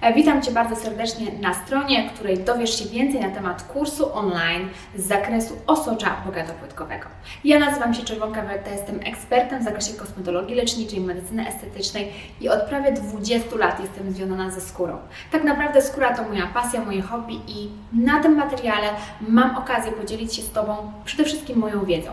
E, Witam Cię bardzo serdecznie na stronie, której dowiesz się więcej na temat kursu online z zakresu osocza bogatopłytkowego. Ja nazywam się Czerwonka Werta, jestem ekspertem w zakresie kosmetologii leczniczej, medycyny estetycznej i od prawie 20 lat jestem związana ze skórą. Tak naprawdę skóra to moja pasja, moje hobby i na tym materiale mam okazję podzielić się z Tobą przede wszystkim moją wiedzą.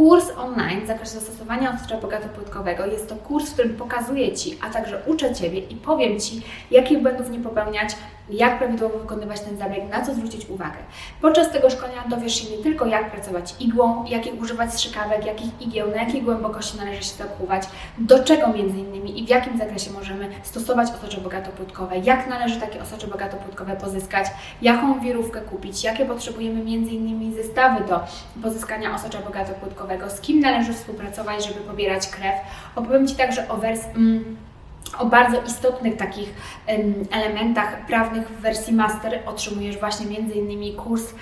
Kurs online w zakresie zastosowania osocza bogatopłytkowego jest to kurs, w którym pokazuję Ci, a także uczę Ciebie i powiem Ci, jakich błędów nie popełniać, jak prawidłowo wykonywać ten zabieg, na co zwrócić uwagę. Podczas tego szkolenia dowiesz się nie tylko jak pracować igłą, jakich używać strzykawek, jakich igieł, na jakiej głębokości należy się zakuwać, do czego między innymi i w jakim zakresie możemy stosować osocze bogatopłytkowe, jak należy takie osocze bogatopłytkowe pozyskać, jaką wirówkę kupić, jakie potrzebujemy między innymi zestawy do pozyskania osocza bogatopłytkowego, z kim należy współpracować, żeby pobierać krew. Opowiem Ci także o wers... Mm, o bardzo istotnych takich em, elementach prawnych w wersji master otrzymujesz właśnie między innymi kurs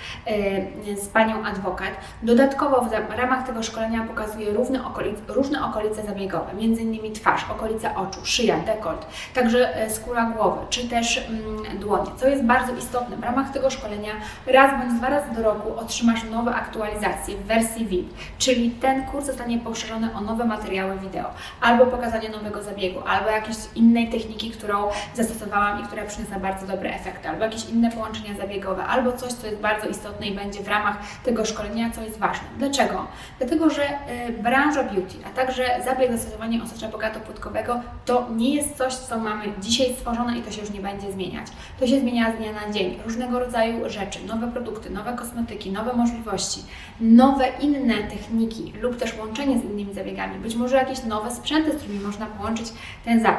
z panią adwokat. Dodatkowo w ramach tego szkolenia pokazuję okolice, różne okolice zabiegowe, między innymi twarz, okolice oczu, szyja, dekolt, także e, skóra głowy, czy też mm, dłonie. Co jest bardzo istotne, w ramach tego szkolenia raz bądź dwa razy do roku otrzymasz nowe aktualizacje w wersji VIP, czyli ten kurs zostanie poszerzony o nowe materiały wideo, albo pokazanie nowego zabiegu, albo jakiejś innej techniki, którą zastosowałam i która przyniosła bardzo dobre efekty, albo jakieś inne połączenia zabiegowe, albo coś, co jest bardzo istotne i będzie w ramach tego szkolenia, co jest ważne. Dlaczego? Dlatego, że y, branża beauty, a także zabieg zastosowania osocza bogatopłytkowego to nie jest coś, co mamy dzisiaj stworzone i to się już nie będzie zmieniać. To się zmienia z dnia na dzień. Różnego rodzaju rzeczy, nowe produkty, nowe kosmetyki, nowe możliwości, nowe inne techniki lub też łączenie z innymi zabiegami, być może jakieś nowe sprzęty, z którymi można połączyć ten zabieg.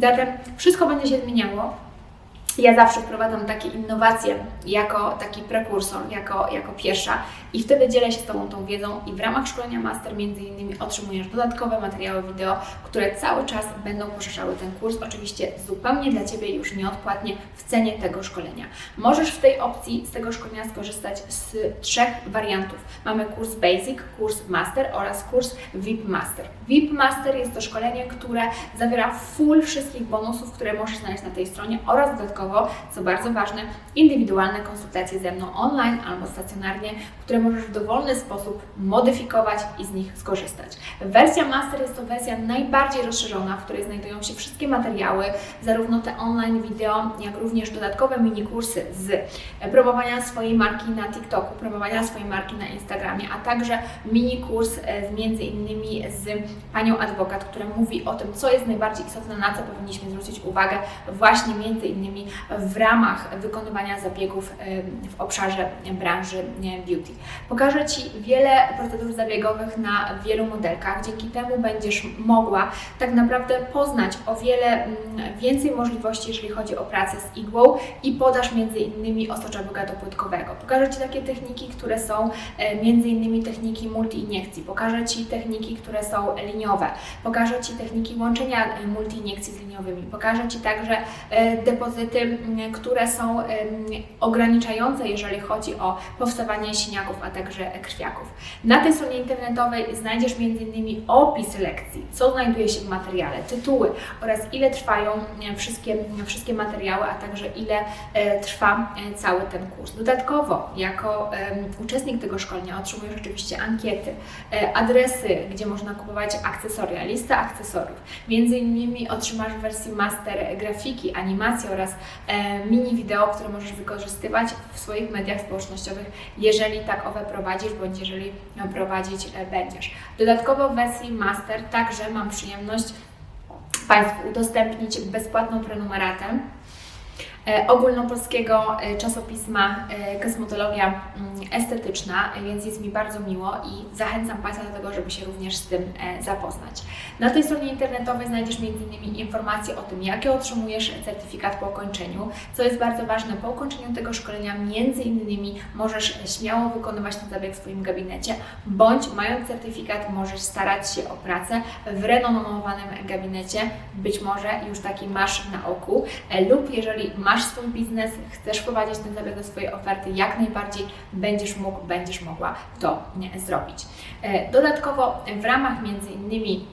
Zatem wszystko będzie się zmieniało. Ja zawsze wprowadzam takie innowacje jako taki prekursor, jako, jako pierwsza i wtedy dzielę się z Tobą tą wiedzą i w ramach szkolenia Master między innymi otrzymujesz dodatkowe materiały wideo, które cały czas będą poszerzały ten kurs, oczywiście zupełnie dla Ciebie już nieodpłatnie w cenie tego szkolenia. Możesz w tej opcji z tego szkolenia skorzystać z trzech wariantów. Mamy kurs Basic, kurs Master oraz kurs VIP Master. VIP Master jest to szkolenie, które zawiera full wszystkich bonusów, które możesz znaleźć na tej stronie oraz dodatkowo, co bardzo ważne, indywidualne konsultacje ze mną online albo stacjonarnie, które możesz w dowolny sposób modyfikować i z nich skorzystać. Wersja Master jest to wersja najbardziej rozszerzona, w której znajdują się wszystkie materiały, zarówno te online wideo, jak również dodatkowe mini kursy z promowania swojej marki na TikToku, promowania swojej marki na Instagramie, a także mini kurs e, między innymi z panią adwokat, która mówi o tym, co jest najbardziej istotne, na co powinniśmy zwrócić uwagę właśnie między innymi w ramach wykonywania zabiegów w obszarze branży beauty. Pokażę Ci wiele procedur zabiegowych na wielu modelkach. Dzięki temu będziesz mogła tak naprawdę poznać o wiele mm, więcej możliwości, jeżeli chodzi o pracę z igłą i podasz między innymi osocza bogatopłytkowego. Pokażę Ci takie techniki, które są e, między innymi techniki multi-iniekcji. Pokażę Ci techniki, które są liniowe. Pokażę Ci techniki łączenia e, multi-iniekcji z liniowymi. Pokażę Ci także e, depozyty, które są ograniczające, jeżeli chodzi o powstawanie siniaków, a także krwiaków. Na tej stronie internetowej znajdziesz m.in. opis lekcji, co znajduje się w materiale, tytuły oraz ile trwają e, wszystkie, wszystkie materiały, a także ile e, trwa e, cały ten kurs. Dodatkowo, jako uczestnik tego szkolenia otrzymujesz oczywiście ankiety, adresy, gdzie można kupować akcesoria, listę akcesoriów. Między innymi otrzymasz w wersji master grafiki, animacje oraz mini wideo, które możesz wykorzystywać w swoich mediach społecznościowych, jeżeli tak owe prowadzisz, bądź jeżeli prowadzić e, będziesz. Dodatkowo w wersji master także mam przyjemność Państwu udostępnić bezpłatną prenumeratę e, ogólnopolskiego e, czasopisma e, Kosmetologia mm, Estetyczna, e, więc jest mi bardzo miło i zachęcam Państwa do tego, żeby się również z tym e, zapoznać. Na tej stronie internetowej znajdziesz m.in. informacje o tym, jakie otrzymujesz certyfikat po ukończeniu, co jest bardzo ważne, po ukończeniu tego szkolenia innymi możesz śmiało wykonywać ten zabieg w swoim gabinecie, bądź mając certyfikat możesz starać się o pracę w renomowanym gabinecie, być może już taki masz na oku, e, lub jeżeli masz swój biznes, chcesz wprowadzić ten zabieg do swojej oferty, jak najbardziej będziesz mógł, będziesz mogła to zrobić. E, Dodatkowo w ramach między innymi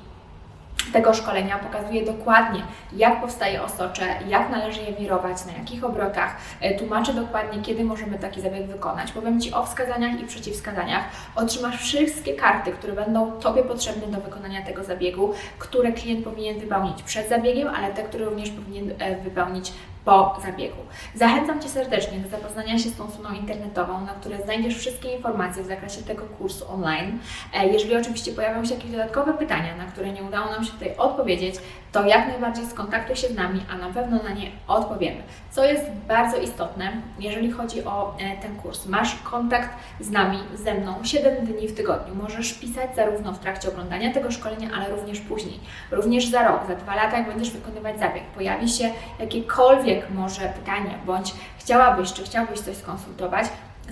tego szkolenia pokazuję dokładnie, jak powstaje osocze, jak należy je wirować, na jakich obrotach. E, Tłumaczę dokładnie, kiedy możemy taki zabieg wykonać. Powiem Ci o wskazaniach i przeciwwskazaniach. Otrzymasz wszystkie karty, które będą Tobie potrzebne do wykonania tego zabiegu, które klient powinien wypełnić przed zabiegiem, ale te, które również powinien e, wypełnić po zabiegu. Zachęcam Cię serdecznie do zapoznania się z tą stroną internetową, na której znajdziesz wszystkie informacje w zakresie tego kursu online. E, Jeżeli oczywiście pojawią się jakieś dodatkowe pytania, na które nie udało nam się tutaj odpowiedzieć, to jak najbardziej skontaktuj się z nami, a na pewno na nie odpowiemy. Co jest bardzo istotne, jeżeli chodzi o e, ten kurs. Masz kontakt z nami, ze mną 7 dni w tygodniu. Możesz pisać zarówno w trakcie oglądania tego szkolenia, ale również później. Również za rok, za dwa lata, jak będziesz wykonywać zabieg, pojawi się jakiekolwiek może pytanie, bądź chciałabyś, czy chciałbyś coś skonsultować,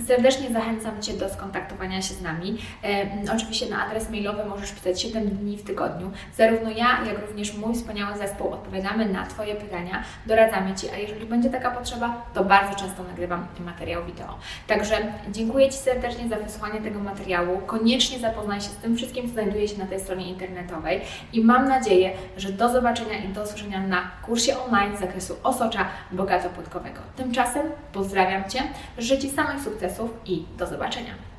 Serdecznie zachęcam Cię do skontaktowania się z nami. E, oczywiście na adres mailowy możesz pisać 7 dni w tygodniu. Zarówno ja, jak również mój wspaniały zespół odpowiadamy na Twoje pytania, doradzamy Ci, a jeżeli będzie taka potrzeba, to bardzo często nagrywam materiał wideo. Także dziękuję Ci serdecznie za wysłuchanie tego materiału. Koniecznie zapoznaj się z tym wszystkim, co znajduje się na tej stronie internetowej i mam nadzieję, że do zobaczenia i do usłyszenia na kursie online z zakresu osocza bogato-płytkowego. Tymczasem pozdrawiam Cię, życzę Ci samych sukcesów i do zobaczenia.